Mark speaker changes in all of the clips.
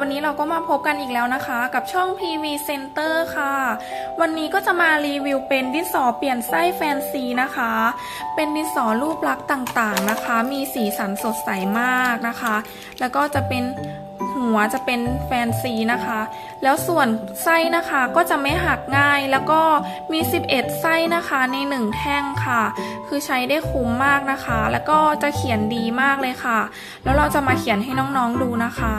Speaker 1: วันนี้เราก็มาพบกันอีกแล้วนะคะ กับช่อง PV Center ค่ะ วันนี้ก็จะมารีวิวเป็นดินสอเปลี่ยนไส้แฟนซีนะคะ เป็นดินสอรูปลักษณ์ต่างๆนะคะ มีสีสันสดใสมากนะคะ แล้วก็จะเป็น หัวจะเป็นแฟนซีนะคะ แล้วส่วนไส้นะคะก็จะไม่หักง่ายแล้วก็มี 11 ไส้นะคะใน 1 แท่งค่ะ คือใช้ได้คุ้มมากนะคะ แล้วก็จะเขียนดีมากเลยค่ะ แล้วเราจะมาเขียนให้น้องๆดูนะคะ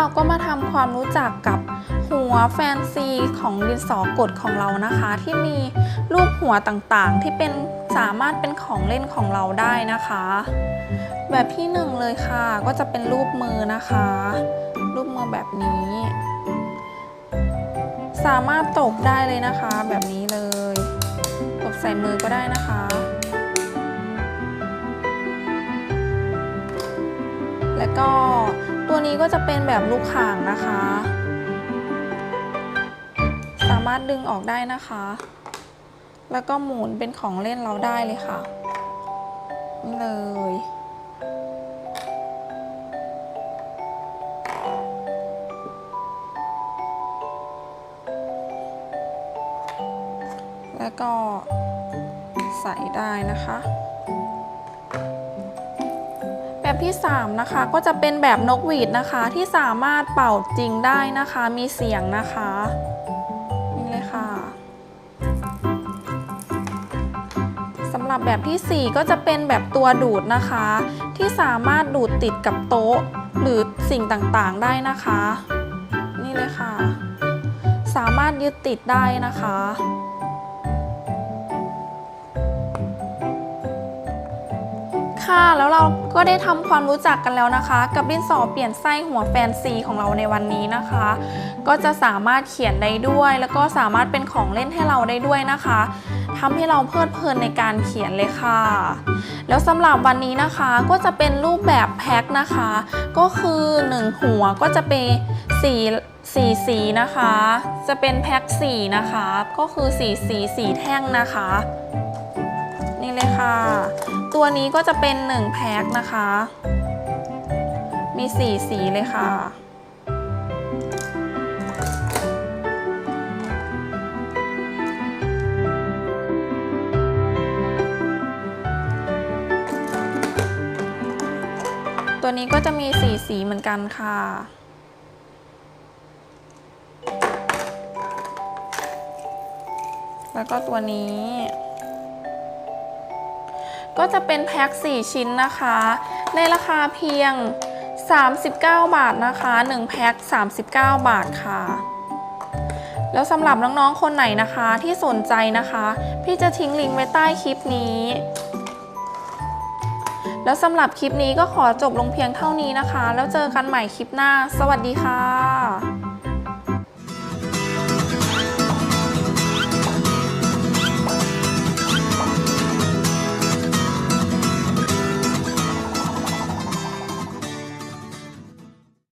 Speaker 1: เราก็มาทำความรู้จักกับหัวแฟนซีของดินสอกดของเรานะคะ ที่มีรูปหัวต่างๆ ที่เป็นสามารถเป็นของเล่นของเราได้นะคะ แบบที่หนึ่งเลยค่ะ ก็จะเป็นรูปมือนะคะ รูปมือแบบนี้ สามารถตกได้เลยนะคะ แบบนี้เลยตกใส่มือก็ได้นะคะแล้วก็ ตัวนี้ก็จะเป็นแบบลูกข่างนะคะ สามารถดึงออกได้นะคะ แล้วก็หมุนเป็นของเล่นเราได้เลยค่ะ เลยแล้วก็ใส่ได้นะคะ แบบที่ 3 นะคะ ก็จะเป็นแบบนกหวีดนะคะ ที่สามารถเป่าจริงได้นะคะ มีเสียงนะคะนี่เลยค่ะสำหรับแบบทีสี่ 4 ก็จะเป็นแบบตัวดูดนะคะ ที่สามารถดูดติดกับโต๊ะ หรือสิ่งต่างๆได้นะคะ นี่เลยค่ะ สามารถยึดติดได้นะคะ ค่ะ แล้วเราก็ได้ทำความรู้จักกันแล้วนะคะ กับดินสอเปลี่ยนไส้หัวแฟนซีของเราในวันนี้นะคะ ก็จะสามารถเขียนได้ด้วย แล้วก็สามารถเป็นของเล่นให้เราได้ด้วยนะคะทำให้เราเพลิดเพลินในการเขียนเลยค่ะ แล้วสำหรับวันนี้นะคะก็จะเป็นรูปแบบแพ็คนะคะ ก็คือ 1 หัวก็จะเป็นสีสีสีนะคะ จะเป็นแพ็คสีนะคะ ก็คือสีสีสีแท่งนะคะ ค่ะ ตัวนี้ก็จะเป็น 1 แพ็คนะคะ มี 4 สีเลยค่ะ ตัวนี้ก็จะมี 4 สีเหมือนกันค่ะแล้วก็ตัวนี้ ก็จะเป็นแพ็ค 4 ชิ้นนะคะ ในราคาเพียง 39 บาทนะคะ 1 แพ็ค 39 บาทค่ะ แล้วสำหรับน้องๆ คนไหนนะคะที่สนใจนะคะ พี่จะทิ้งลิงก์ไว้ใต้คลิปนี้ แล้วสำหรับคลิปนี้ก็ขอจบลงเพียงเท่านี้นะคะ แล้วเจอกันใหม่คลิปหน้า สวัสดีค่ะ